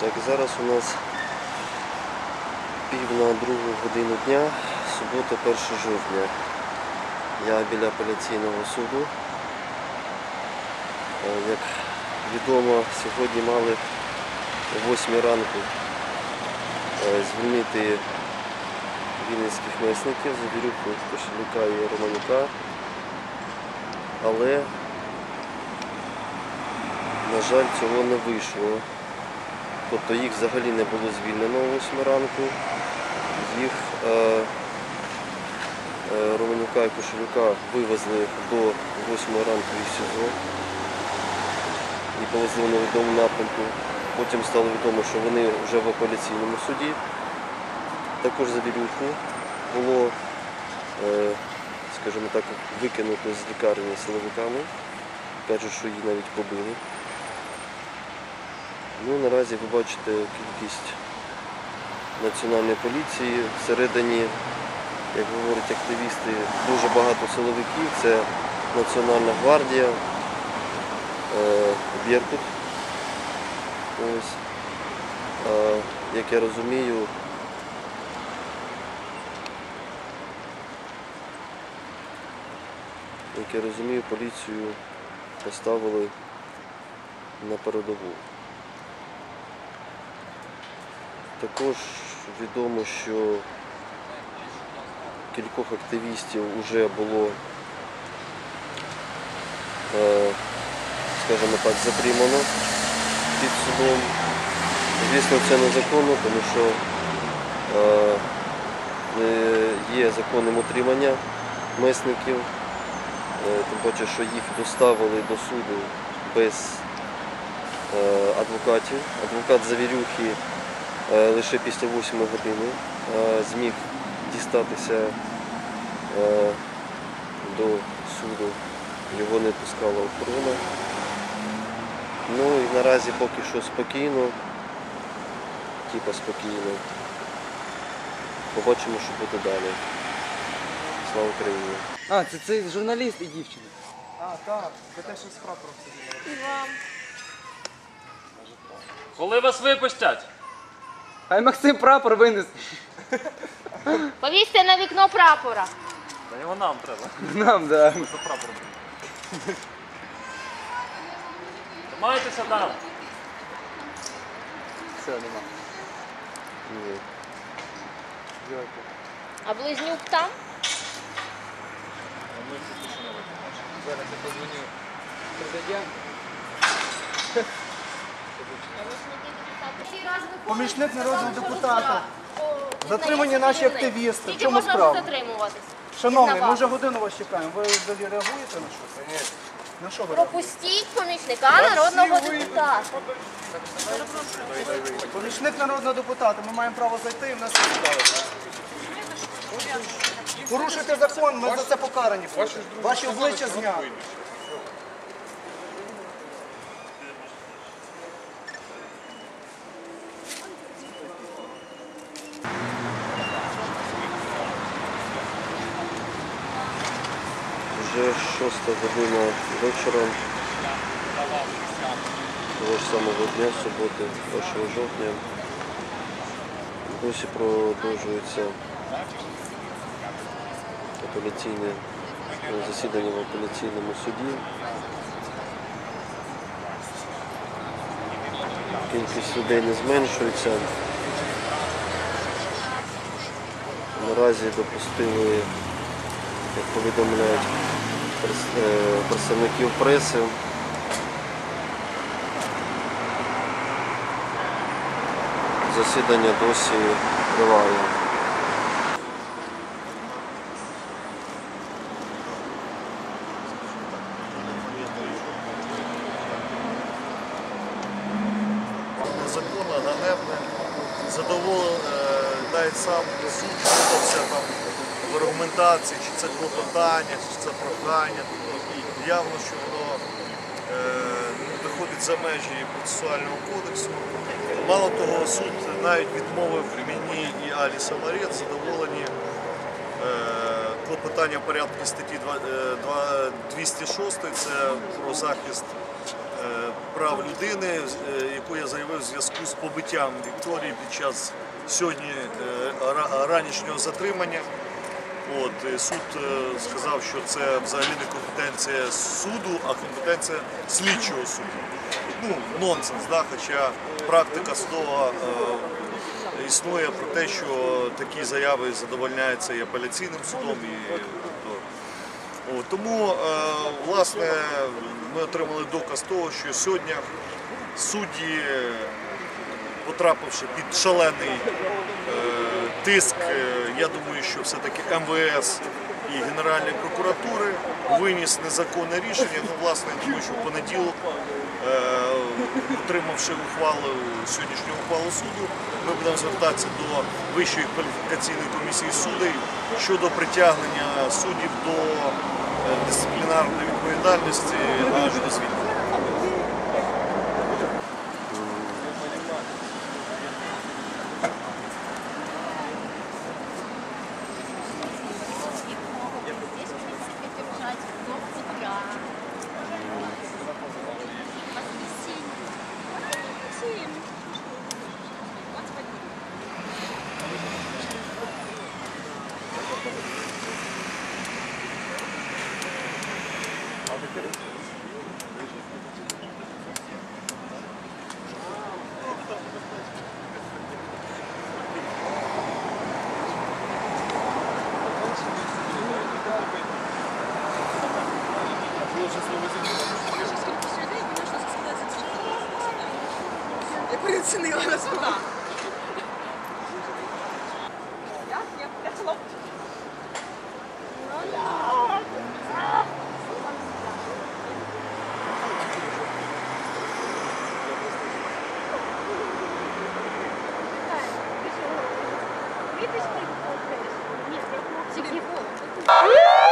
Так, зараз у нас пів на другу годину дня, субота, 1 жовтня. Я біля апеляційного суду. Е, Як відомо, сьогодні мали о 8 ранку е, звільнити вінницьких месників Завірюху, Кошелюка і Романюка. Але, на жаль, цього не вийшло. Тобто їх взагалі не було звільнено о 8 ранку. Їх е, е, Романюка і Кошелюка вивезли до 8 ранку із СІЗО і повезли в невідому напрямку. Потім стало відомо, що вони вже в апеляційному суді. Також Завірюху було, е, скажімо так, викинуто з лікарні силовиками. Кажуть, що її навіть побили. Ну, наразі ви бачите кількість національної поліції. Всередині, як говорять активісти, дуже багато силовиків. Це Національна гвардія, е, Беркут. Ось. Як я розумію, як я розумію, поліцію поставили на передову. Також відомо, що кількох активістів вже було, е, скажімо так, затримано під судом. Звісно, це незаконно, тому що е, є законним утримання месників, Е, тим паче, що їх доставили до суду без адвокатів. Адвокат Завірюхи лише після 8 години е, зміг дістатися е, до суду. Його не пускала охорона. Ну і наразі поки що спокійно, типа спокійно. Побачимо, що буде далі. Слава Україні! А, це цей журналіст і дівчина. А, так, ви теж з прапором. І вам. Коли вас випустять? Хай Максим прапор винесе. Повісьте на вікно прапора. Та його нам треба. Нам, да. За прапором. Тримайтеся там. Все, нема. Ні. А близнюк там? Зараз я позвоню президенту. Помічник народного депутата. Затримані наші активісти. В чому можна справа? затримуватись? Шановний, ми вже годину вас чекаємо. Ви взагалі реагуєте на щось? На що ви реагуєте? Пропустіть помічника народного депутата. Помічник народного депутата, ми маємо право зайти і в нас справи. Порушуйте закон, ми за це покарані. будемо. Ваші обличчя зняли. Вже шоста година вечора того ж самого дня, суботи, 1 жовтня. Досі продовжується апеляційне засідання в апеляційному суді. Кількість людей не зменшується. Наразі допустили як повідомляють представників преси. Засідання досі триває. незаконно, ганебне. Задоволено, навіть сам суд вдався там в аргументації, чи це клопотання, чи це прохання. Явно, що воно не виходить за межі процесуального кодексу. Мало того, суд навіть відмовив мені і Алі Самарет задоволені е, клопотання порядку статті два- е, два- 206, це про захист е, прав людини, яку я заявив в зв'язку з побиттям Вікторії під час сьогодні ранішнього затримання. От, суд е, сказав, що це взагалі не компетенція суду, а компетенція слідчого суду. Ну, нонсенс, да? хоча практика судова е, існує про те, що такі заяви задовольняються і апеляційним судом, і тобто, От, тому, е, власне, ми отримали доказ того, що сьогодні судді, потрапивши під шалений е, тиск, е, я думаю, що все-таки МВС і Генеральної прокуратури виніс незаконне рішення. Ну, власне, думаю, що в понеділок, е, отримавши ухвалу сьогоднішню ухвалу суду, ми будемо звертатися до Вищої кваліфікаційної комісії судей щодо притягнення суддів до е, дисциплінарної відповідальності аж до звільнення. Я переоцінила на суда. Ні,